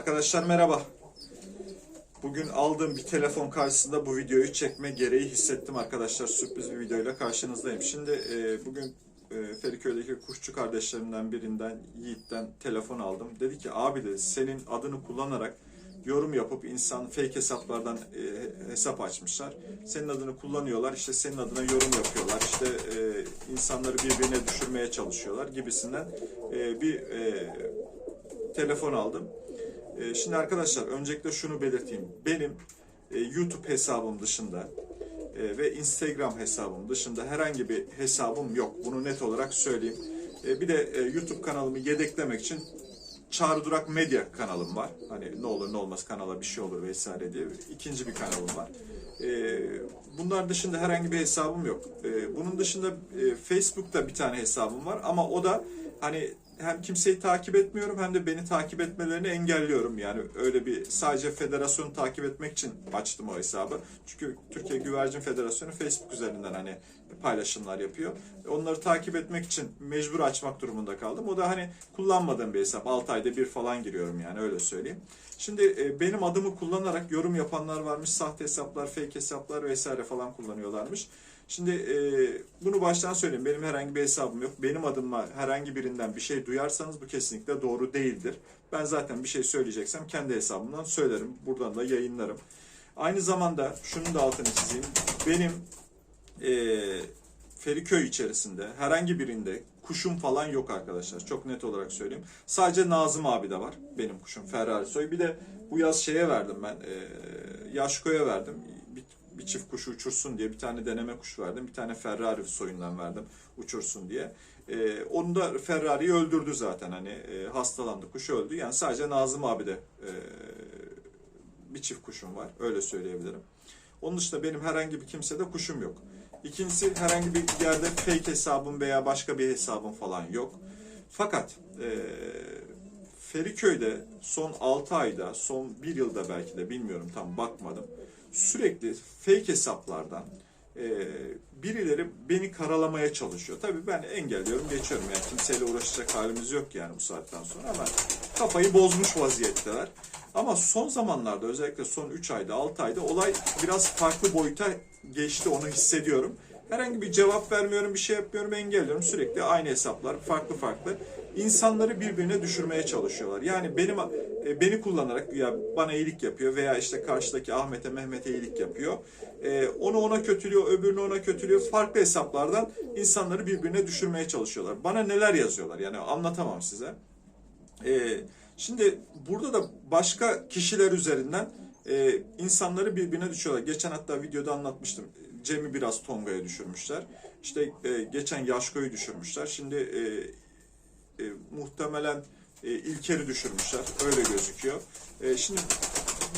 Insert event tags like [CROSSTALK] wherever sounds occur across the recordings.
Arkadaşlar merhaba. Bugün aldığım bir telefon karşısında bu videoyu çekme gereği hissettim arkadaşlar. Sürpriz bir videoyla karşınızdayım. Şimdi e, bugün e, Feriköy'deki kuşçu kardeşlerimden birinden Yiğit'ten telefon aldım. Dedi ki abi de senin adını kullanarak yorum yapıp insan fake hesaplardan e, hesap açmışlar. Senin adını kullanıyorlar. işte senin adına yorum yapıyorlar. İşte e, insanları birbirine düşürmeye çalışıyorlar gibisinden e, bir e, telefon aldım. Ee, Şimdi arkadaşlar öncelikle şunu belirteyim. Benim e, YouTube hesabım dışında e, ve Instagram hesabım dışında herhangi bir hesabım yok. Bunu net olarak söyleyeyim. E, Bir de YouTube kanalımı yedeklemek için Çağrı Durak Medya kanalım var. Hani ne olur ne olmaz kanala bir şey olur vesaire diye ikinci bir kanalım var. Bunlar dışında herhangi bir hesabım yok. Bunun dışında e, Facebook'ta bir tane hesabım var ama o da hani hem kimseyi takip etmiyorum hem de beni takip etmelerini engelliyorum. Yani öyle bir sadece federasyonu takip etmek için açtım o hesabı. Çünkü Türkiye Güvercin Federasyonu Facebook üzerinden hani paylaşımlar yapıyor. Onları takip etmek için mecbur açmak durumunda kaldım. O da hani kullanmadığım bir hesap. 6 ayda bir falan giriyorum yani öyle söyleyeyim. Şimdi e, benim adımı kullanarak yorum yapanlar varmış. Sahte hesaplar, fake hesaplar vesaire falan kullanıyorlarmış. Şimdi e, bunu baştan söyleyeyim. Benim herhangi bir hesabım yok. Benim adıma herhangi birinden bir şey duyarsanız bu kesinlikle doğru değildir. Ben zaten bir şey söyleyeceksem kendi hesabımdan söylerim. Buradan da yayınlarım. Aynı zamanda şunun da altını çizeyim. Benim e, Feriköy içerisinde herhangi birinde kuşum falan yok arkadaşlar. Çok net olarak söyleyeyim. Sadece Nazım abi de var. Benim kuşum Ferrari soy. Bir de bu yaz şeye verdim ben. E, Yaşko'ya verdim. Bir, çift kuşu uçursun diye bir tane deneme kuş verdim. Bir tane Ferrari soyundan verdim uçursun diye. E, onu da Ferrari'yi öldürdü zaten. Hani e, hastalandı kuş öldü. Yani sadece Nazım abi de e, bir çift kuşum var. Öyle söyleyebilirim. Onun dışında benim herhangi bir kimsede kuşum yok. İkincisi herhangi bir yerde fake hesabım veya başka bir hesabım falan yok. Fakat e, Feriköy'de son 6 ayda, son 1 yılda belki de bilmiyorum tam bakmadım. Sürekli fake hesaplardan e, birileri beni karalamaya çalışıyor. Tabii ben engelliyorum, geçiyorum. Yani kimseyle uğraşacak halimiz yok yani bu saatten sonra ama kafayı bozmuş vaziyetteler. Ama son zamanlarda özellikle son 3 ayda 6 ayda olay biraz farklı boyuta geçti onu hissediyorum. Herhangi bir cevap vermiyorum, bir şey yapmıyorum, engelliyorum. Sürekli aynı hesaplar, farklı farklı. İnsanları birbirine düşürmeye çalışıyorlar. Yani benim e, beni kullanarak ya bana iyilik yapıyor veya işte karşıdaki Ahmet'e, Mehmet'e iyilik yapıyor. E, onu ona kötülüyor, öbürünü ona kötülüyor. Farklı hesaplardan insanları birbirine düşürmeye çalışıyorlar. Bana neler yazıyorlar yani anlatamam size. E, şimdi burada da başka kişiler üzerinden e, insanları birbirine düşüyorlar. Geçen hatta videoda anlatmıştım. Cem'i biraz Tonga'ya düşürmüşler. İşte e, geçen Yaşko'yu düşürmüşler. Şimdi e, e, muhtemelen e, İlker'i düşürmüşler. Öyle gözüküyor. E, şimdi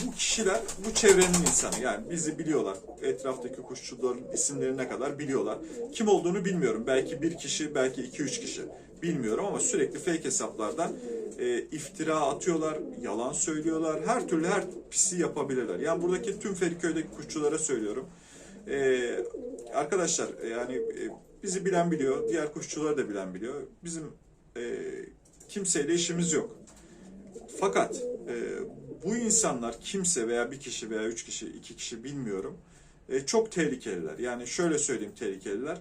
bu kişiler bu çevrenin insanı. Yani bizi biliyorlar. Etraftaki kuşçuların isimlerine kadar biliyorlar. Kim olduğunu bilmiyorum. Belki bir kişi, belki iki üç kişi. Bilmiyorum ama sürekli fake hesaplardan e, iftira atıyorlar, yalan söylüyorlar. Her türlü her pisi yapabilirler. Yani buradaki tüm Feriköy'deki kuşçulara söylüyorum. E, arkadaşlar yani bizi bilen biliyor, diğer kuşçuları da bilen biliyor. Bizim e, kimseyle işimiz yok. Fakat e, bu insanlar kimse veya bir kişi veya üç kişi, iki kişi bilmiyorum. E, çok tehlikeliler. Yani şöyle söyleyeyim tehlikeliler.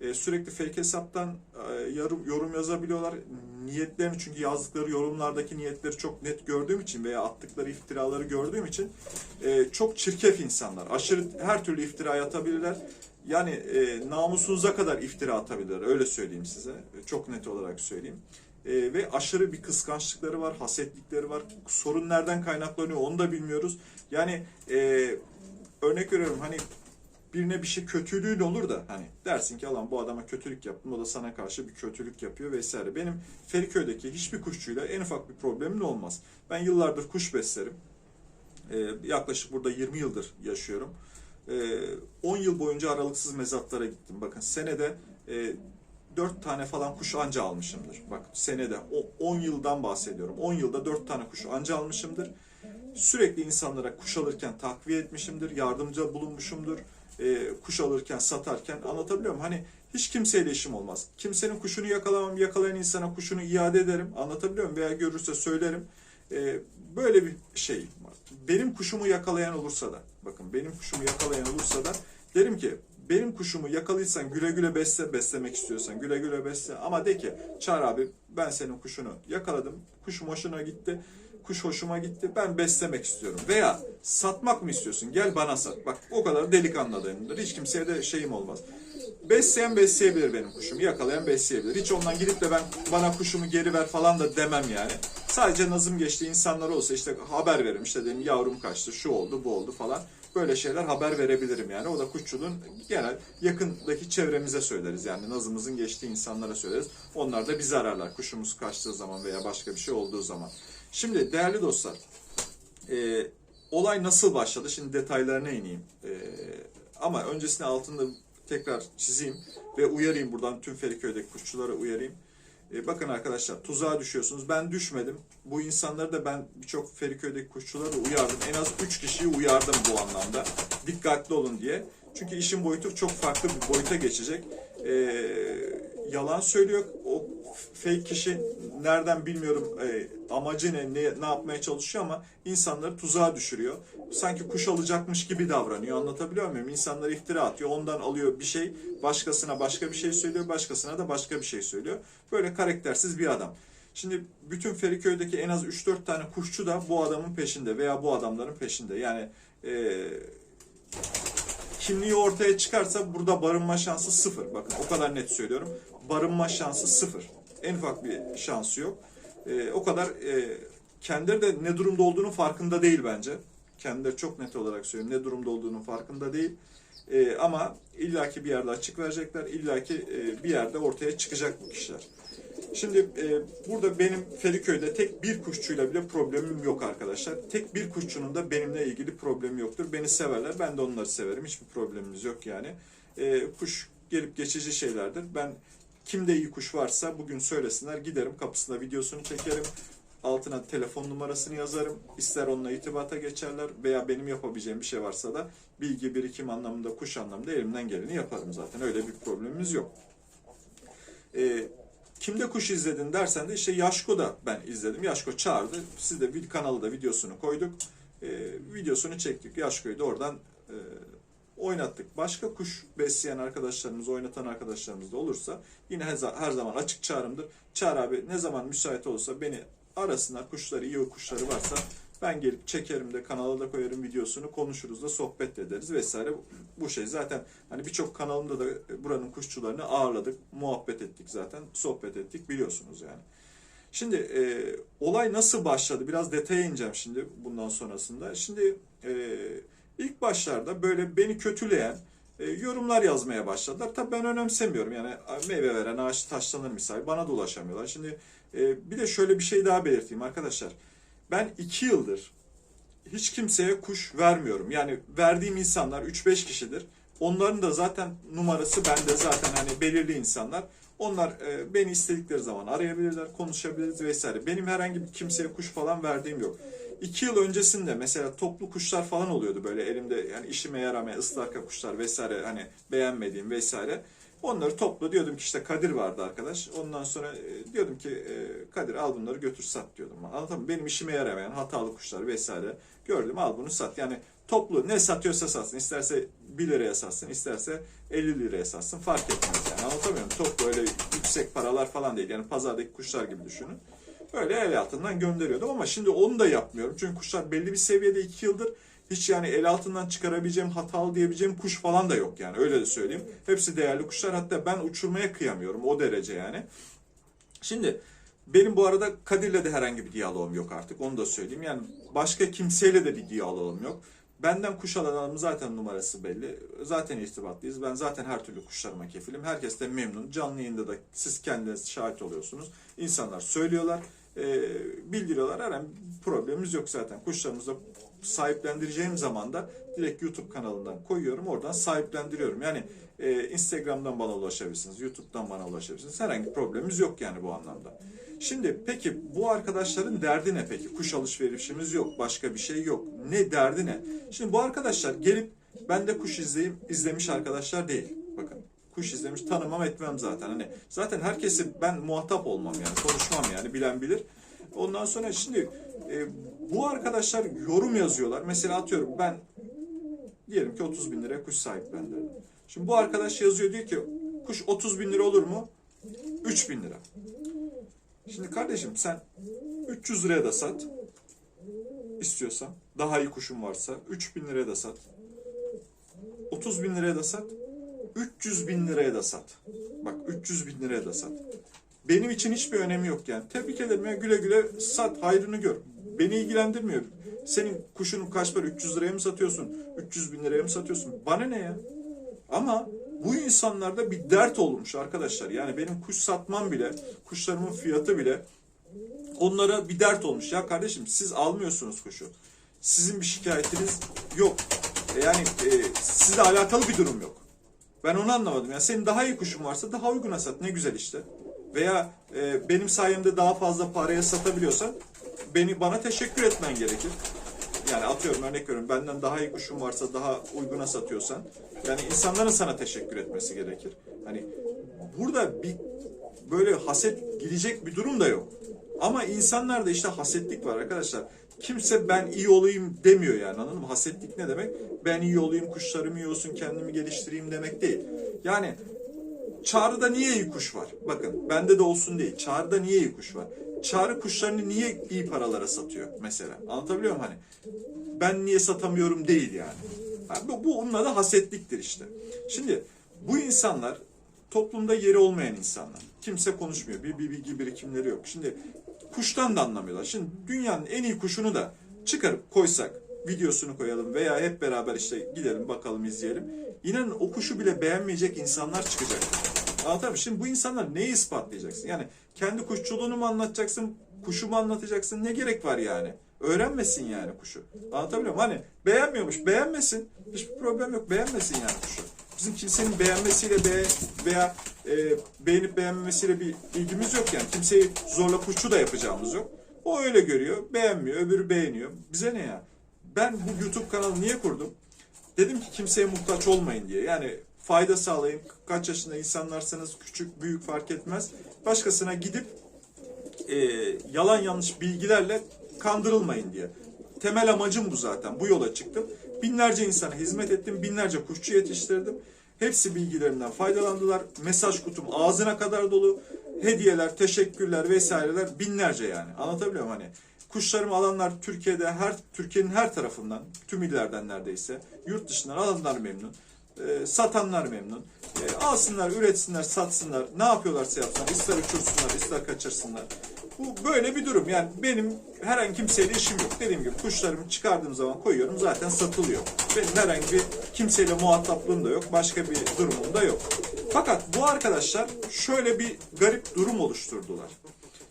E, sürekli fake hesaptan e, yorum, yorum yazabiliyorlar. Niyetlerini çünkü yazdıkları yorumlardaki niyetleri çok net gördüğüm için veya attıkları iftiraları gördüğüm için e, çok çirkef insanlar. Aşırı her türlü iftira atabilirler. Yani e, namusunuza kadar iftira atabilirler. Öyle söyleyeyim size. Çok net olarak söyleyeyim. E, ve aşırı bir kıskançlıkları var, hasetlikleri var. Sorun nereden kaynaklanıyor onu da bilmiyoruz. Yani e, örnek veriyorum hani birine bir şey kötülüğün olur da hani dersin ki alan bu adama kötülük yaptım o da sana karşı bir kötülük yapıyor vesaire. Benim Feriköy'deki hiçbir kuşçuyla en ufak bir problemim olmaz. Ben yıllardır kuş beslerim. Ee, yaklaşık burada 20 yıldır yaşıyorum. Ee, 10 yıl boyunca aralıksız mezatlara gittim. Bakın senede e, 4 tane falan kuş anca almışımdır. Bak senede o 10 yıldan bahsediyorum. 10 yılda 4 tane kuş anca almışımdır. Sürekli insanlara kuş alırken takviye etmişimdir, yardımcı bulunmuşumdur. E, kuş alırken, satarken anlatabiliyor muyum? Hani hiç kimseyle işim olmaz. Kimsenin kuşunu yakalamam, yakalayan insana kuşunu iade ederim. Anlatabiliyor muyum? Veya görürse söylerim. E, böyle bir şey var. Benim kuşumu yakalayan olursa da, bakın benim kuşumu yakalayan olursa da derim ki benim kuşumu yakalıysan güle güle besle, beslemek istiyorsan güle güle besle. Ama de ki Çağrı abi ben senin kuşunu yakaladım, kuşum hoşuna gitti, kuş hoşuma gitti, ben beslemek istiyorum. Veya satmak mı istiyorsun? Gel bana sat. Bak o kadar delikanlı adayımdır. Hiç kimseye de şeyim olmaz. Besleyen besleyebilir benim kuşumu, yakalayan besleyebilir. Hiç ondan gidip de ben bana kuşumu geri ver falan da demem yani. Sadece nazım geçtiği insanlar olsa işte haber veririm. İşte dedim yavrum kaçtı, şu oldu, bu oldu falan. Böyle şeyler haber verebilirim yani. O da kuşçuluğun genel yakındaki çevremize söyleriz. Yani nazımızın geçtiği insanlara söyleriz. Onlar da bizi ararlar kuşumuz kaçtığı zaman veya başka bir şey olduğu zaman. Şimdi değerli dostlar, e, olay nasıl başladı? Şimdi detaylarına ineyim. E, ama öncesinde altında tekrar çizeyim ve uyarayım buradan tüm Feriköy'deki kuşçulara uyarayım. E, bakın arkadaşlar tuzağa düşüyorsunuz. Ben düşmedim. Bu insanları da ben birçok Feriköy'deki kuşçulara da uyardım. En az 3 kişiyi uyardım bu anlamda. Dikkatli olun diye. Çünkü işin boyutu çok farklı bir boyuta geçecek. E, yalan söylüyor. O fake kişi nereden bilmiyorum e, amacı ne, ne, ne yapmaya çalışıyor ama insanları tuzağa düşürüyor. Sanki kuş alacakmış gibi davranıyor. Anlatabiliyor muyum? İnsanlara iftira atıyor. Ondan alıyor bir şey. Başkasına başka bir şey söylüyor. Başkasına da başka bir şey söylüyor. Böyle karaktersiz bir adam. Şimdi bütün Feriköy'deki en az 3-4 tane kuşçu da bu adamın peşinde veya bu adamların peşinde. Yani e, kimliği ortaya çıkarsa burada barınma şansı sıfır. Bakın o kadar net söylüyorum. Barınma şansı sıfır. En ufak bir şansı yok. Ee, o kadar e, kendileri de ne durumda olduğunun farkında değil bence. Kendileri çok net olarak söylüyorum. Ne durumda olduğunun farkında değil. Ee, ama illaki bir yerde açık verecekler. illaki e, bir yerde ortaya çıkacak bu kişiler. Şimdi e, burada benim Feriköy'de tek bir kuşçuyla bile problemim yok arkadaşlar. Tek bir kuşçunun da benimle ilgili problemi yoktur. Beni severler, ben de onları severim. Hiçbir problemimiz yok yani. E, kuş gelip geçici şeylerdir. Ben kimde iyi kuş varsa bugün söylesinler giderim kapısına videosunu çekerim. Altına telefon numarasını yazarım. İster onunla irtibata geçerler veya benim yapabileceğim bir şey varsa da bilgi birikim anlamında, kuş anlamında elimden geleni yaparım zaten. Öyle bir problemimiz yok. Ee, kimde kuş izledin dersen de işte Yaşko'da ben izledim. Yaşko çağırdı. Siz de bir kanalı da videosunu koyduk. Ee, videosunu çektik. Yaşko'yu da oradan e, oynattık. Başka kuş besleyen arkadaşlarımız, oynatan arkadaşlarımız da olursa yine her, zaman açık çağrımdır. Çağır abi ne zaman müsait olursa beni arasınlar. Kuşları, iyi kuşları varsa ben gelip çekerim de kanala da koyarım videosunu konuşuruz da sohbet de ederiz vesaire. Bu şey zaten hani birçok kanalımda da buranın kuşçularını ağırladık, muhabbet ettik zaten, sohbet ettik biliyorsunuz yani. Şimdi e, olay nasıl başladı? Biraz detaya ineceğim şimdi bundan sonrasında. Şimdi e, ilk başlarda böyle beni kötüleyen e, yorumlar yazmaya başladılar. Tabii ben önemsemiyorum yani meyve veren ağaç taşlanır misal bana da ulaşamıyorlar. Şimdi e, bir de şöyle bir şey daha belirteyim arkadaşlar. Ben iki yıldır hiç kimseye kuş vermiyorum. Yani verdiğim insanlar 3-5 kişidir. Onların da zaten numarası bende zaten hani belirli insanlar. Onlar e, beni istedikleri zaman arayabilirler, konuşabiliriz vesaire. Benim herhangi bir kimseye kuş falan verdiğim yok. İki yıl öncesinde mesela toplu kuşlar falan oluyordu böyle elimde yani işime yaramayan ıslarka kuşlar vesaire hani beğenmediğim vesaire. Onları topla diyordum ki işte Kadir vardı arkadaş. Ondan sonra e, diyordum ki e, Kadir al bunları götür sat diyordum. Anladın mı? Benim işime yaramayan hatalı kuşlar vesaire gördüm al bunu sat. Yani toplu ne satıyorsa satsın. İsterse 1 liraya satsın, isterse 50 liraya satsın fark etmez yani. Anlatamıyorum. Toplu öyle yüksek paralar falan değil. Yani pazardaki kuşlar gibi düşünün. Öyle el altından gönderiyordum ama şimdi onu da yapmıyorum. Çünkü kuşlar belli bir seviyede 2 yıldır hiç yani el altından çıkarabileceğim hatalı diyebileceğim kuş falan da yok yani öyle de söyleyeyim. Hepsi değerli kuşlar hatta ben uçurmaya kıyamıyorum o derece yani. Şimdi benim bu arada Kadir'le de herhangi bir diyalogum yok artık onu da söyleyeyim. Yani başka kimseyle de bir diyalogum yok. Benden kuş alan adamın zaten numarası belli. Zaten irtibatlıyız. Ben zaten her türlü kuşlarıma kefilim. Herkes de memnun. Canlı yayında da siz kendiniz şahit oluyorsunuz. İnsanlar söylüyorlar, e, bildiriyorlar. Herhangi problemimiz yok zaten. Kuşlarımızı sahiplendireceğim zaman da direkt YouTube kanalından koyuyorum. Oradan sahiplendiriyorum. Yani e, Instagram'dan bana ulaşabilirsiniz. YouTube'dan bana ulaşabilirsiniz. Herhangi problemimiz yok yani bu anlamda. Şimdi peki bu arkadaşların derdi ne peki? Kuş alışverişimiz yok, başka bir şey yok. Ne derdi ne? Şimdi bu arkadaşlar gelip ben de kuş izleyip izlemiş arkadaşlar değil. Bakın kuş izlemiş tanımam etmem zaten. Hani zaten herkesi ben muhatap olmam yani konuşmam yani bilen bilir. Ondan sonra şimdi e, bu arkadaşlar yorum yazıyorlar. Mesela atıyorum ben diyelim ki 30 bin liraya kuş sahiplendirdim. Şimdi bu arkadaş yazıyor diyor ki kuş 30 bin lira olur mu? 3 bin lira. Şimdi kardeşim sen 300 liraya da sat istiyorsan daha iyi kuşun varsa 3 bin liraya da sat 30 bin liraya da sat 300 bin liraya da sat bak 300 bin liraya da sat benim için hiçbir önemi yok yani tebrik ederim ya güle güle sat hayrını gör beni ilgilendirmiyor senin kuşunun kaç para 300 liraya mı satıyorsun 300 bin liraya mı satıyorsun bana ne ya ama bu insanlarda bir dert olmuş arkadaşlar. Yani benim kuş satmam bile, kuşlarımın fiyatı bile onlara bir dert olmuş. Ya kardeşim siz almıyorsunuz kuşu. Sizin bir şikayetiniz yok. E Yani e, sizle alakalı bir durum yok. Ben onu anlamadım. Yani senin daha iyi kuşun varsa daha uyguna sat. Ne güzel işte. Veya e, benim sayemde daha fazla paraya satabiliyorsan beni bana teşekkür etmen gerekir. Yani atıyorum örnek veriyorum benden daha iyi kuşun varsa daha uyguna satıyorsan yani insanların sana teşekkür etmesi gerekir. Hani burada bir böyle haset gidecek bir durum da yok. Ama insanlarda işte hasetlik var arkadaşlar. Kimse ben iyi olayım demiyor yani anladın mı? Hasetlik ne demek? Ben iyi olayım, kuşlarım iyi olsun, kendimi geliştireyim demek değil. Yani Çağrı'da niye iyi kuş var? Bakın bende de olsun değil. Çağrı'da niye iyi kuş var? Çağrı kuşlarını niye iyi paralara satıyor mesela? Anlatabiliyor muyum hani? Ben niye satamıyorum değil yani. Ha, bu, bu onunla da hasetliktir işte. Şimdi bu insanlar toplumda yeri olmayan insanlar. Kimse konuşmuyor. Bir, bir bilgi birikimleri yok. Şimdi kuştan da anlamıyorlar. Şimdi dünyanın en iyi kuşunu da çıkarıp koysak videosunu koyalım veya hep beraber işte gidelim bakalım izleyelim. İnanın o kuşu bile beğenmeyecek insanlar çıkacak. Anlatabiliyor muyum? Şimdi bu insanlar neyi ispatlayacaksın? Yani kendi kuşçuluğunu mu anlatacaksın, kuşu mu anlatacaksın? Ne gerek var yani? Öğrenmesin yani kuşu. Anlatabiliyor muyum? Hani beğenmiyormuş, beğenmesin. Hiçbir problem yok, beğenmesin yani kuşu. Bizim kimsenin beğenmesiyle be veya e, beğenip beğenmemesiyle bir ilgimiz yok yani. Kimseyi zorla kuşçu da yapacağımız yok. O öyle görüyor, beğenmiyor, öbürü beğeniyor. Bize ne ya? Ben bu YouTube kanalı niye kurdum? Dedim ki kimseye muhtaç olmayın diye. Yani fayda sağlayın. Kaç yaşında insanlarsanız küçük büyük fark etmez. Başkasına gidip e, yalan yanlış bilgilerle kandırılmayın diye. Temel amacım bu zaten. Bu yola çıktım. Binlerce insana hizmet ettim. Binlerce kuşçu yetiştirdim. Hepsi bilgilerimden faydalandılar. Mesaj kutum ağzına kadar dolu. Hediyeler, teşekkürler vesaireler binlerce yani. Anlatabiliyor muyum hani? Kuşlarımı alanlar Türkiye'de her Türkiye'nin her tarafından, tüm illerden neredeyse, yurt dışından alanlar memnun. E, satanlar memnun. E, alsınlar, üretsinler, satsınlar. Ne yapıyorlarsa yapsınlar. İster uçursunlar, ister kaçırsınlar. Bu böyle bir durum. Yani benim herhangi kimseyle işim yok. Dediğim gibi kuşlarımı çıkardığım zaman koyuyorum zaten satılıyor. Benim herhangi bir kimseyle muhataplığım da yok. Başka bir durumum da yok. Fakat bu arkadaşlar şöyle bir garip durum oluşturdular.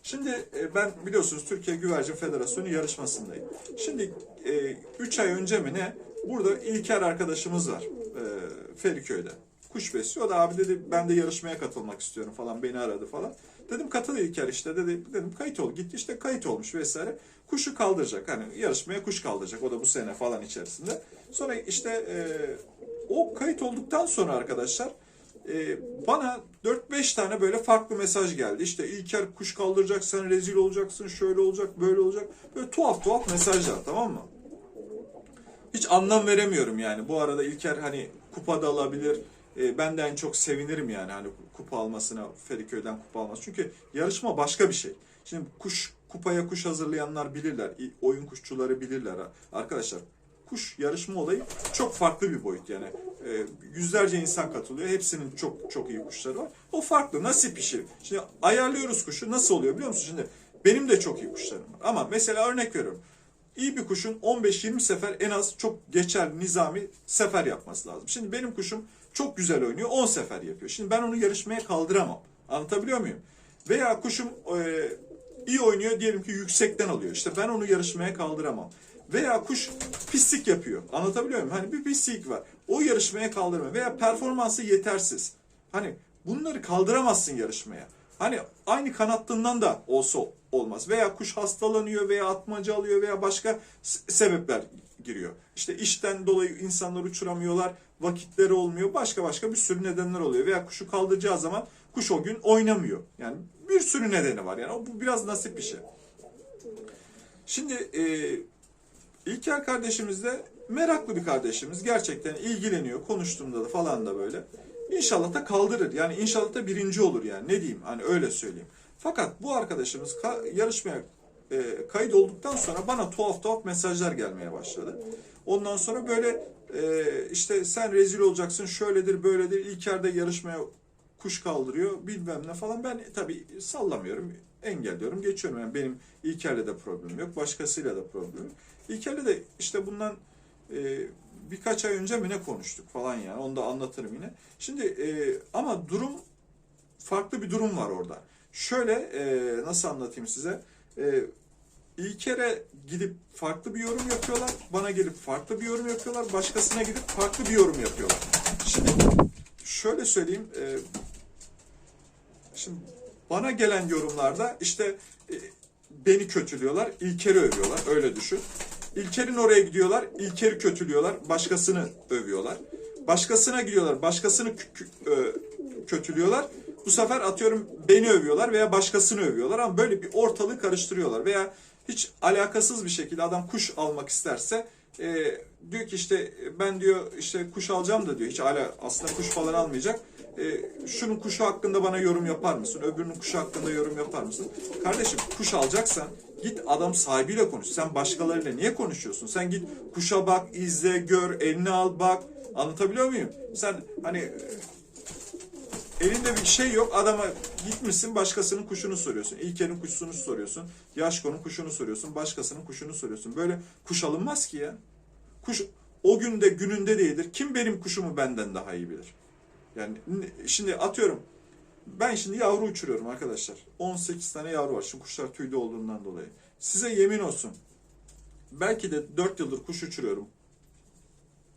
Şimdi e, ben biliyorsunuz Türkiye Güvercin Federasyonu yarışmasındayım. Şimdi 3 ay önce mi ne burada İlker arkadaşımız var e, Feriköy'de. Kuş besliyor. O da abi dedi ben de yarışmaya katılmak istiyorum falan beni aradı falan. Dedim katıl İlker işte dedi. Dedim kayıt ol. Gitti işte kayıt olmuş vesaire. Kuşu kaldıracak. Hani yarışmaya kuş kaldıracak. O da bu sene falan içerisinde. Sonra işte e, o kayıt olduktan sonra arkadaşlar e, bana 4-5 tane böyle farklı mesaj geldi. İşte İlker kuş kaldıracak, sen rezil olacaksın, şöyle olacak, böyle olacak. Böyle tuhaf tuhaf mesajlar tamam mı? Hiç anlam veremiyorum yani. Bu arada İlker hani kupa da alabilir. E, ben de en çok sevinirim yani hani kupa almasına, Feriköy'den kupa alması. Çünkü yarışma başka bir şey. Şimdi kuş kupaya kuş hazırlayanlar bilirler. Oyun kuşçuları bilirler. Arkadaşlar kuş yarışma olayı çok farklı bir boyut yani. E, yüzlerce insan katılıyor. Hepsinin çok çok iyi kuşları var. O farklı. Nasip işi. Şimdi ayarlıyoruz kuşu. Nasıl oluyor biliyor musun? Şimdi benim de çok iyi kuşlarım var. Ama mesela örnek veriyorum. İyi bir kuşun 15-20 sefer en az çok geçer nizami sefer yapması lazım. Şimdi benim kuşum çok güzel oynuyor 10 sefer yapıyor. Şimdi ben onu yarışmaya kaldıramam. Anlatabiliyor muyum? Veya kuşum e, iyi oynuyor diyelim ki yüksekten alıyor. İşte ben onu yarışmaya kaldıramam. Veya kuş pislik yapıyor. Anlatabiliyor muyum? Hani bir pislik var. O yarışmaya kaldıramam. Veya performansı yetersiz. Hani bunları kaldıramazsın yarışmaya. Hani aynı kanattığından da olsa olmaz. Veya kuş hastalanıyor veya atmaca alıyor veya başka sebepler giriyor. İşte işten dolayı insanlar uçuramıyorlar, vakitleri olmuyor, başka başka bir sürü nedenler oluyor. Veya kuşu kaldıracağı zaman kuş o gün oynamıyor. Yani bir sürü nedeni var. Yani bu biraz nasip bir şey. Şimdi e, İlker kardeşimiz de meraklı bir kardeşimiz. Gerçekten ilgileniyor. Konuştuğumda da falan da böyle. İnşallah da kaldırır. Yani inşallah da birinci olur yani. Ne diyeyim? Hani öyle söyleyeyim. Fakat bu arkadaşımız ka- yarışmaya e, kayıt olduktan sonra bana tuhaf tuhaf mesajlar gelmeye başladı. Ondan sonra böyle e, işte sen rezil olacaksın, şöyledir, böyledir. İlker de yarışmaya kuş kaldırıyor, bilmem ne falan. Ben tabii sallamıyorum, engelliyorum, geçiyorum. Yani benim İlker'le de problem yok, başkasıyla da problem yok. İlker'le de işte bundan e, birkaç ay önce mi ne konuştuk falan yani. Onu da anlatırım yine. Şimdi e, ama durum farklı bir durum var orada. Şöyle e, nasıl anlatayım size? E, İlker'e gidip farklı bir yorum yapıyorlar. Bana gelip farklı bir yorum yapıyorlar. Başkasına gidip farklı bir yorum yapıyorlar. Şimdi şöyle söyleyeyim. e, şimdi bana gelen yorumlarda işte e, beni kötülüyorlar. İlker'i övüyorlar. Öyle düşün. İlker'in oraya gidiyorlar. İlker'i kötülüyorlar. Başkasını övüyorlar. Başkasına gidiyorlar. Başkasını kötülüyorlar. Bu sefer atıyorum beni övüyorlar veya başkasını övüyorlar ama böyle bir ortalığı karıştırıyorlar veya hiç alakasız bir şekilde adam kuş almak isterse e, diyor ki işte ben diyor işte kuş alacağım da diyor hiç ala aslında kuş falan almayacak. E, şunun kuşu hakkında bana yorum yapar mısın? Öbürünün kuşu hakkında yorum yapar mısın? Kardeşim kuş alacaksan git adam sahibiyle konuş. Sen başkalarıyla niye konuşuyorsun? Sen git kuşa bak, izle, gör, eline al, bak. Anlatabiliyor muyum? Sen hani e, elinde bir şey yok adama gitmişsin başkasının kuşunu soruyorsun. İlker'in kuşunu soruyorsun. Yaşko'nun kuşunu soruyorsun. Başkasının kuşunu soruyorsun. Böyle kuş alınmaz ki ya. Kuş o günde gününde değildir. Kim benim kuşumu benden daha iyi bilir? Yani şimdi atıyorum ben şimdi yavru uçuruyorum arkadaşlar. 18 tane yavru var. Şu kuşlar tüylü olduğundan dolayı. Size yemin olsun. Belki de 4 yıldır kuş uçuruyorum.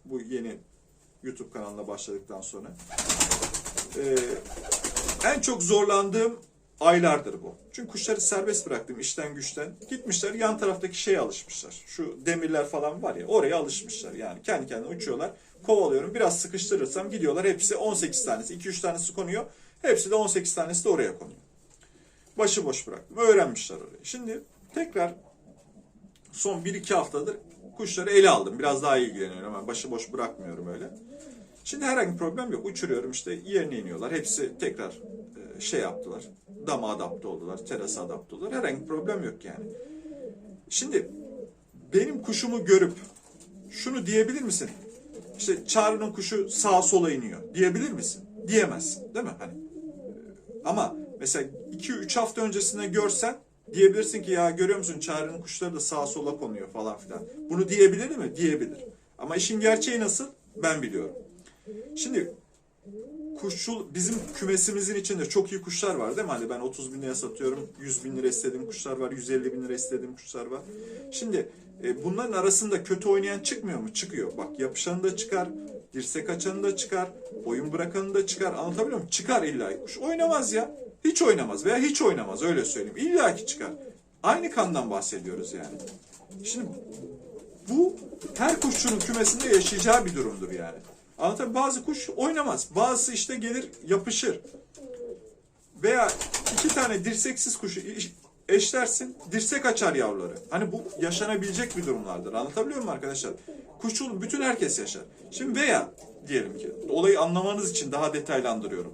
Bu yeni YouTube kanalına başladıktan sonra. Ee, en çok zorlandığım aylardır bu. Çünkü kuşları serbest bıraktım işten güçten. Gitmişler yan taraftaki şeye alışmışlar. Şu demirler falan var ya oraya alışmışlar. Yani kendi kendine uçuyorlar. Kovalıyorum. Biraz sıkıştırırsam gidiyorlar. Hepsi 18 tanesi. 2-3 tanesi konuyor. Hepsi de 18 tanesi de oraya konuyor. Başıboş bıraktım. Öğrenmişler orayı. Şimdi tekrar son 1-2 haftadır kuşları ele aldım. Biraz daha ilgileniyorum. ama başıboş bırakmıyorum öyle. Şimdi herhangi bir problem yok. Uçuruyorum işte yerine iniyorlar. Hepsi tekrar e, şey yaptılar. Dama adapte oldular. Terasa adapte oldular. Herhangi bir problem yok yani. Şimdi benim kuşumu görüp şunu diyebilir misin? İşte Çağrı'nın kuşu sağa sola iniyor. Diyebilir misin? Diyemezsin. Değil mi? Hani ama mesela 2-3 hafta öncesinde görsen diyebilirsin ki ya görüyor musun Çağrı'nın kuşları da sağa sola konuyor falan filan. Bunu diyebilir mi? Diyebilir. Ama işin gerçeği nasıl? Ben biliyorum. Şimdi kuşçul bizim kümesimizin içinde çok iyi kuşlar var değil mi? Hani ben 30 bin liraya satıyorum, 100 bin lira istediğim kuşlar var, 150 bin lira istediğim kuşlar var. Şimdi e, bunların arasında kötü oynayan çıkmıyor mu? Çıkıyor. Bak yapışanı da çıkar, dirsek açanı da çıkar, oyun bırakanı da çıkar. Anlatabiliyor muyum? Çıkar illa kuş. Oynamaz ya. Hiç oynamaz veya hiç oynamaz öyle söyleyeyim. İlla ki çıkar. Aynı kandan bahsediyoruz yani. Şimdi bu her kuşçunun kümesinde yaşayacağı bir durumdur yani. Anlatabiliyor? Bazı kuş oynamaz. Bazısı işte gelir yapışır. Veya iki tane dirseksiz kuşu eşlersin, dirsek açar yavruları. Hani bu yaşanabilecek bir durumlardır. Anlatabiliyor muyum arkadaşlar? Kuşçuluğun bütün herkes yaşar. Şimdi veya diyelim ki olayı anlamanız için daha detaylandırıyorum.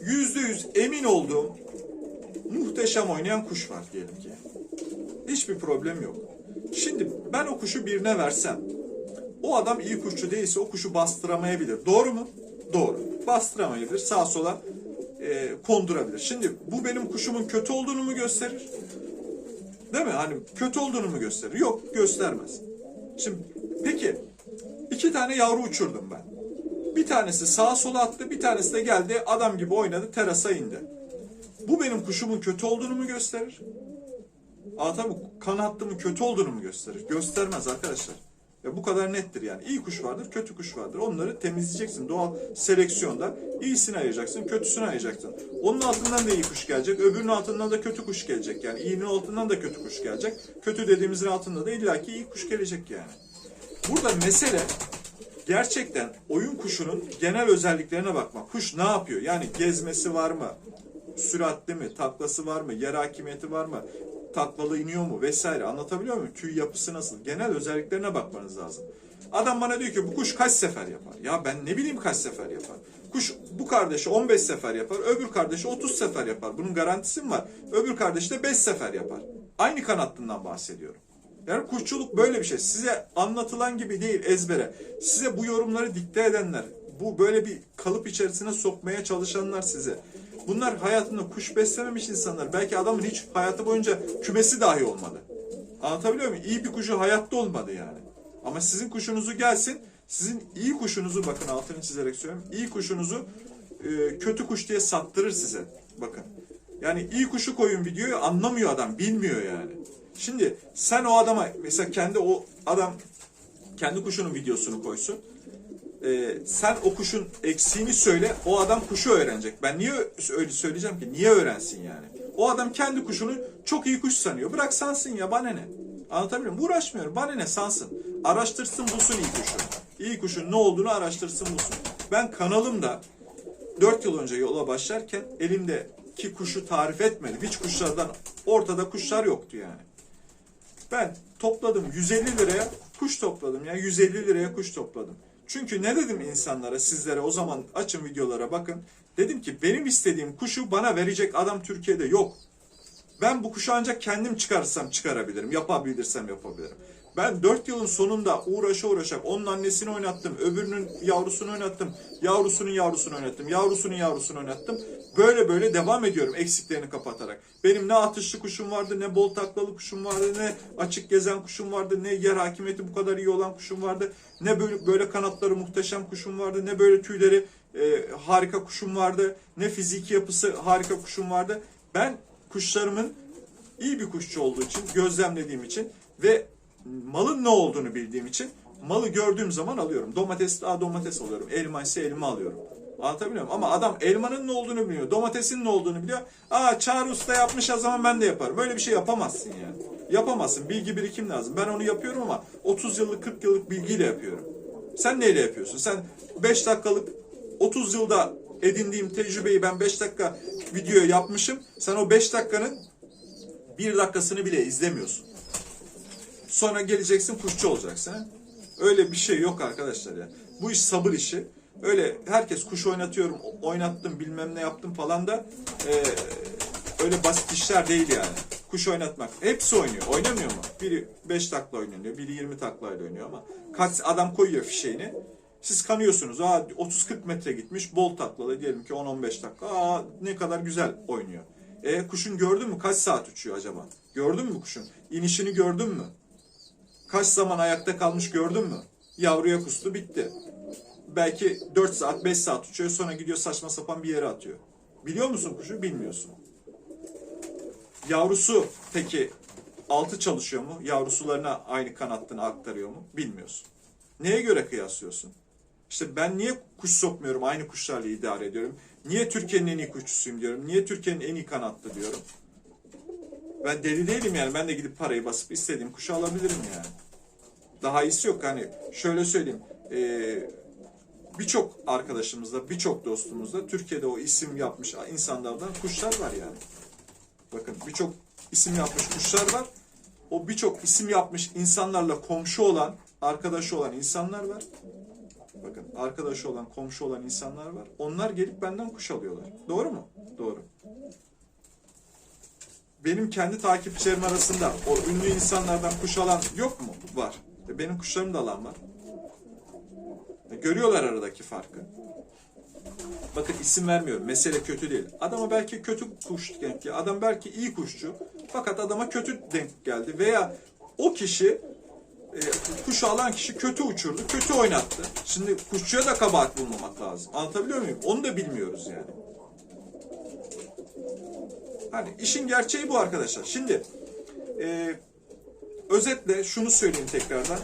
Yüzde yüz emin olduğum muhteşem oynayan kuş var diyelim ki. Hiçbir problem yok. Şimdi ben o kuşu birine versem, o adam iyi kuşçu değilse o kuşu bastıramayabilir. Doğru mu? Doğru. Bastıramayabilir. Sağa sola e, kondurabilir. Şimdi bu benim kuşumun kötü olduğunu mu gösterir? Değil mi? Hani kötü olduğunu mu gösterir? Yok, göstermez. Şimdi peki iki tane yavru uçurdum ben. Bir tanesi sağa sola attı, bir tanesi de geldi adam gibi oynadı, terasa indi. Bu benim kuşumun kötü olduğunu mu gösterir? Anlatabiliyor muyum? Kanatlımın kötü olduğunu mu gösterir? Göstermez arkadaşlar. Ya bu kadar nettir yani. İyi kuş vardır, kötü kuş vardır. Onları temizleyeceksin. Doğal seleksiyonda iyisini ayıracaksın, kötüsünü ayıracaksın. Onun altından da iyi kuş gelecek, öbürünün altından da kötü kuş gelecek. Yani iyinin altından da kötü kuş gelecek. Kötü dediğimizin altında da illaki iyi kuş gelecek yani. Burada mesele gerçekten oyun kuşunun genel özelliklerine bakmak. Kuş ne yapıyor? Yani gezmesi var mı? Süratli mi? Taklası var mı? Yer hakimiyeti var mı? Taklalı iniyor mu vesaire anlatabiliyor muyum? Tüy yapısı nasıl? Genel özelliklerine bakmanız lazım. Adam bana diyor ki bu kuş kaç sefer yapar? Ya ben ne bileyim kaç sefer yapar? Kuş bu kardeşi 15 sefer yapar, öbür kardeşi 30 sefer yapar. Bunun garantisi mi var? Öbür kardeşi de 5 sefer yapar. Aynı kanatlından bahsediyorum. Yani kuşçuluk böyle bir şey. Size anlatılan gibi değil ezbere. Size bu yorumları dikte edenler, bu böyle bir kalıp içerisine sokmaya çalışanlar size. Bunlar hayatında kuş beslememiş insanlar. Belki adamın hiç hayatı boyunca kümesi dahi olmadı. Anlatabiliyor muyum? İyi bir kuşu hayatta olmadı yani. Ama sizin kuşunuzu gelsin, sizin iyi kuşunuzu bakın altını çizerek söylüyorum. iyi kuşunuzu e, kötü kuş diye sattırır size. Bakın. Yani iyi kuşu koyun videoyu anlamıyor adam, bilmiyor yani. Şimdi sen o adama mesela kendi o adam kendi kuşunun videosunu koysun. Ee, sen o kuşun eksiğini söyle, o adam kuşu öğrenecek. Ben niye öyle söyleyeceğim ki? Niye öğrensin yani? O adam kendi kuşunu çok iyi kuş sanıyor. Bırak sansın ya, bana ne? Anlatabiliyor muyum? Uğraşmıyorum. Bana ne sansın. Araştırsın bulsun iyi kuşu. İyi kuşun ne olduğunu araştırsın bulsun. Ben kanalımda 4 yıl önce yola başlarken elimdeki kuşu tarif etmedim. Hiç kuşlardan ortada kuşlar yoktu yani. Ben topladım 150 liraya kuş topladım ya 150 liraya kuş topladım. Çünkü ne dedim insanlara sizlere o zaman açın videolara bakın. Dedim ki benim istediğim kuşu bana verecek adam Türkiye'de yok. Ben bu kuşu ancak kendim çıkarırsam çıkarabilirim. Yapabilirsem yapabilirim. Ben 4 yılın sonunda uğraşa uğraşa onun annesini oynattım. Öbürünün yavrusunu oynattım. Yavrusunun yavrusunu oynattım. Yavrusunun yavrusunu oynattım. Böyle böyle devam ediyorum eksiklerini kapatarak. Benim ne atışlı kuşum vardı, ne bol taklalı kuşum vardı, ne açık gezen kuşum vardı, ne yer hakimiyeti bu kadar iyi olan kuşum vardı, ne böyle, böyle kanatları muhteşem kuşum vardı, ne böyle tüyleri e, harika kuşum vardı, ne fiziki yapısı harika kuşum vardı. Ben kuşlarımın iyi bir kuşçu olduğu için, gözlemlediğim için ve malın ne olduğunu bildiğim için malı gördüğüm zaman alıyorum. Domates daha domates alıyorum. Elma ise elma alıyorum. Anlatabiliyor muyum? Ama adam elmanın ne olduğunu biliyor. Domatesin ne olduğunu biliyor. Aa Çağrı Usta yapmış o zaman ben de yaparım. Böyle bir şey yapamazsın yani. Yapamazsın. Bilgi birikim lazım. Ben onu yapıyorum ama 30 yıllık 40 yıllık bilgiyle yapıyorum. Sen neyle yapıyorsun? Sen 5 dakikalık 30 yılda edindiğim tecrübeyi ben 5 dakika video yapmışım. Sen o 5 dakikanın 1 dakikasını bile izlemiyorsun. Sonra geleceksin kuşçu olacaksın. Öyle bir şey yok arkadaşlar ya. Bu iş sabır işi. Öyle herkes kuş oynatıyorum, oynattım bilmem ne yaptım falan da eee, öyle basit işler değil yani. Kuş oynatmak. Hepsi oynuyor. Oynamıyor mu? Biri 5 takla oynuyor, biri 20 taklayla oynuyor ama kaç adam koyuyor fişeğini. Siz kanıyorsunuz. Aa 30-40 metre gitmiş bol taklalı diyelim ki 10-15 dakika. Aa ne kadar güzel oynuyor. E kuşun gördün mü kaç saat uçuyor acaba? Gördün mü kuşun? İnişini gördün mü? Kaç zaman ayakta kalmış gördün mü? Yavruya kustu bitti. Belki 4 saat 5 saat uçuyor sonra gidiyor saçma sapan bir yere atıyor. Biliyor musun kuşu? Bilmiyorsun. Yavrusu peki altı çalışıyor mu? Yavrusularına aynı kanattını aktarıyor mu? Bilmiyorsun. Neye göre kıyaslıyorsun? İşte ben niye kuş sokmuyorum? Aynı kuşlarla idare ediyorum. Niye Türkiye'nin en iyi kuşçusuyum diyorum. Niye Türkiye'nin en iyi kanatlı diyorum. Ben deli değilim yani. Ben de gidip parayı basıp istediğim kuşu alabilirim yani. Daha iyisi yok. Hani şöyle söyleyeyim. Ee, birçok arkadaşımızda, birçok dostumuzda Türkiye'de o isim yapmış insanlardan kuşlar var yani. Bakın birçok isim yapmış kuşlar var. O birçok isim yapmış insanlarla komşu olan, arkadaşı olan insanlar var. Bakın arkadaşı olan, komşu olan insanlar var. Onlar gelip benden kuş alıyorlar. Doğru mu? Doğru. Benim kendi takipçilerim arasında o ünlü insanlardan kuş alan yok mu? Var. Benim kuşlarım da alan var. E, Görüyorlar aradaki farkı. Bakın isim vermiyorum. Mesele kötü değil. Adama belki kötü kuş denk geldi. Adam belki iyi kuşçu. Fakat adama kötü denk geldi. Veya o kişi e, kuşu alan kişi kötü uçurdu, kötü oynattı. Şimdi kuşçuya da kabahat bulmamak lazım. Anlatabiliyor muyum? Onu da bilmiyoruz yani. Hani işin gerçeği bu arkadaşlar. Şimdi e, özetle şunu söyleyeyim tekrardan.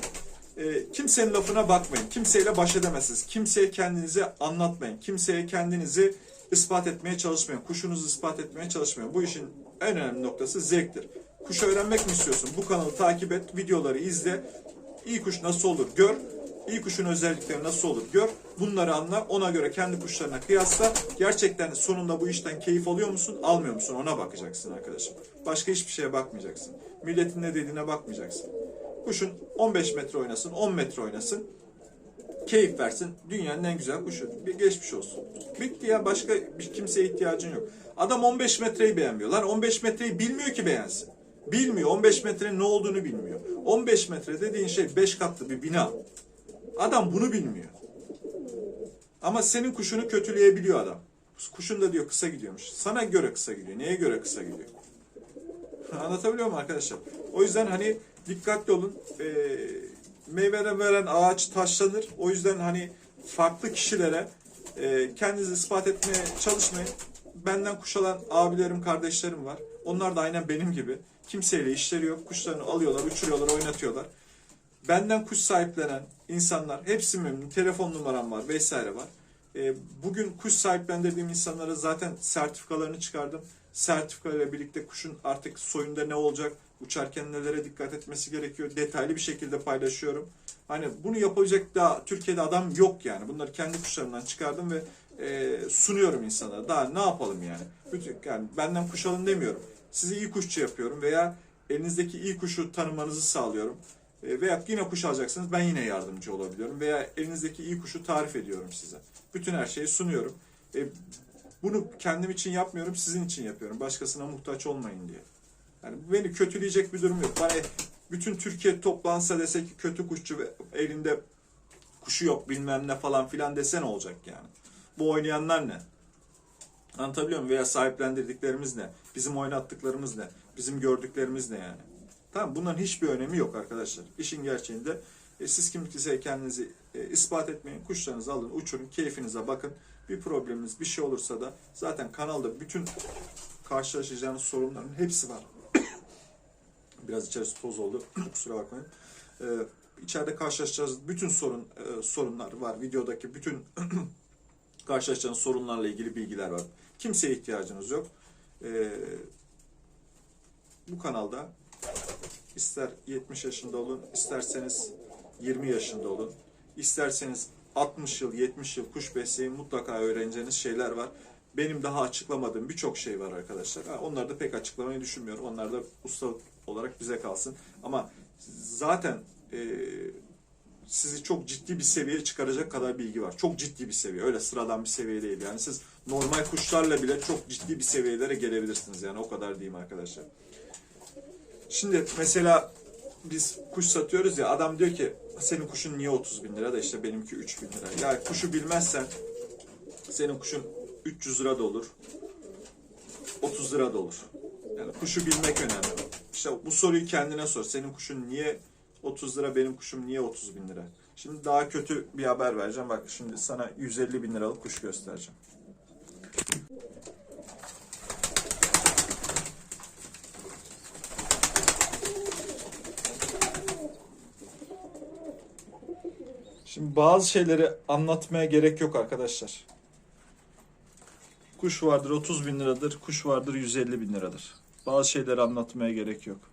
E, kimsenin lafına bakmayın. Kimseyle baş edemezsiniz. Kimseye kendinizi anlatmayın. Kimseye kendinizi ispat etmeye çalışmayın. Kuşunuzu ispat etmeye çalışmayın. Bu işin en önemli noktası zevktir. Kuş öğrenmek mi istiyorsun? Bu kanalı takip et, videoları izle. İyi kuş nasıl olur gör. İyi kuşun özellikleri nasıl olur gör. Bunları anla. Ona göre kendi kuşlarına kıyasla. Gerçekten sonunda bu işten keyif alıyor musun, almıyor musun? Ona bakacaksın arkadaşım. Başka hiçbir şeye bakmayacaksın. Milletin ne dediğine bakmayacaksın. Kuşun 15 metre oynasın, 10 metre oynasın. Keyif versin. Dünyanın en güzel kuşu. Bir geçmiş olsun. Bitti ya. Başka bir kimseye ihtiyacın yok. Adam 15 metreyi beğenmiyor. Lan 15 metreyi bilmiyor ki beğensin. Bilmiyor. 15 metrenin ne olduğunu bilmiyor. 15 metre dediğin şey 5 katlı bir bina. Adam bunu bilmiyor. Ama senin kuşunu kötüleyebiliyor adam. Kuşun da diyor kısa gidiyormuş. Sana göre kısa gidiyor. Neye göre kısa gidiyor? [LAUGHS] Anlatabiliyor muyum arkadaşlar? O yüzden hani dikkatli olun. Ee, meyve veren ağaç taşlanır. O yüzden hani farklı kişilere e, kendinizi ispat etmeye çalışmayın. Benden kuş alan abilerim, kardeşlerim var. Onlar da aynen benim gibi. Kimseyle işleri yok. Kuşlarını alıyorlar, uçuruyorlar, oynatıyorlar. Benden kuş sahiplenen insanlar hepsi memnun. Telefon numaram var vesaire var. E, bugün kuş sahiplendirdiğim insanlara zaten sertifikalarını çıkardım. Sertifika ile birlikte kuşun artık soyunda ne olacak, uçarken nelere dikkat etmesi gerekiyor detaylı bir şekilde paylaşıyorum. Hani bunu yapacak da Türkiye'de adam yok yani. Bunları kendi kuşlarımdan çıkardım ve e, sunuyorum insanlara. Daha ne yapalım yani? Bütün, yani benden kuş alın demiyorum. Sizi iyi kuşçu yapıyorum veya elinizdeki iyi kuşu tanımanızı sağlıyorum. E, veya yine kuş alacaksınız ben yine yardımcı olabiliyorum. Veya elinizdeki iyi kuşu tarif ediyorum size. Bütün her şeyi sunuyorum. E, bunu kendim için yapmıyorum, sizin için yapıyorum. Başkasına muhtaç olmayın diye. Yani beni kötüleyecek bir durum yok. Bana bütün Türkiye toplansa dese ki kötü kuşçu elinde kuşu yok bilmem ne falan filan dese ne olacak yani? Bu oynayanlar ne? Anlatabiliyor muyum? Veya sahiplendirdiklerimiz ne? Bizim oynattıklarımız ne? Bizim gördüklerimiz ne yani? Tamam bunların hiçbir önemi yok arkadaşlar. İşin gerçeğinde e, siz kimse kendinizi e, ispat etmeyin. Kuşlarınızı alın, uçurun, keyfinize bakın. Bir probleminiz, bir şey olursa da zaten kanalda bütün karşılaşacağınız sorunların hepsi var. [COUGHS] Biraz içerisi toz oldu. [COUGHS] Kusura bakmayın. Ee, içeride karşılaşacağınız bütün sorun e, sorunlar var. Videodaki bütün [COUGHS] karşılaşacağınız sorunlarla ilgili bilgiler var. Kimseye ihtiyacınız yok. Ee, bu kanalda ister 70 yaşında olun, isterseniz 20 yaşında olun, isterseniz 60 yıl, 70 yıl kuş besleyin mutlaka öğreneceğiniz şeyler var. Benim daha açıklamadığım birçok şey var arkadaşlar. Onları da pek açıklamayı düşünmüyorum. Onlar da ustalık olarak bize kalsın. Ama zaten e, sizi çok ciddi bir seviyeye çıkaracak kadar bilgi var. Çok ciddi bir seviye. Öyle sıradan bir seviye değil. Yani siz normal kuşlarla bile çok ciddi bir seviyelere gelebilirsiniz. Yani o kadar diyeyim arkadaşlar. Şimdi mesela biz kuş satıyoruz ya adam diyor ki senin kuşun niye 30 bin lira da işte benimki 3 bin lira. Ya kuşu bilmezsen senin kuşun 300 lira da olur. 30 lira da olur. Yani kuşu bilmek önemli. İşte bu soruyu kendine sor. Senin kuşun niye 30 lira benim kuşum niye 30 bin lira? Şimdi daha kötü bir haber vereceğim. Bak şimdi sana 150 bin liralık kuş göstereceğim. Şimdi bazı şeyleri anlatmaya gerek yok arkadaşlar. Kuş vardır 30 bin liradır, kuş vardır 150 bin liradır. Bazı şeyleri anlatmaya gerek yok.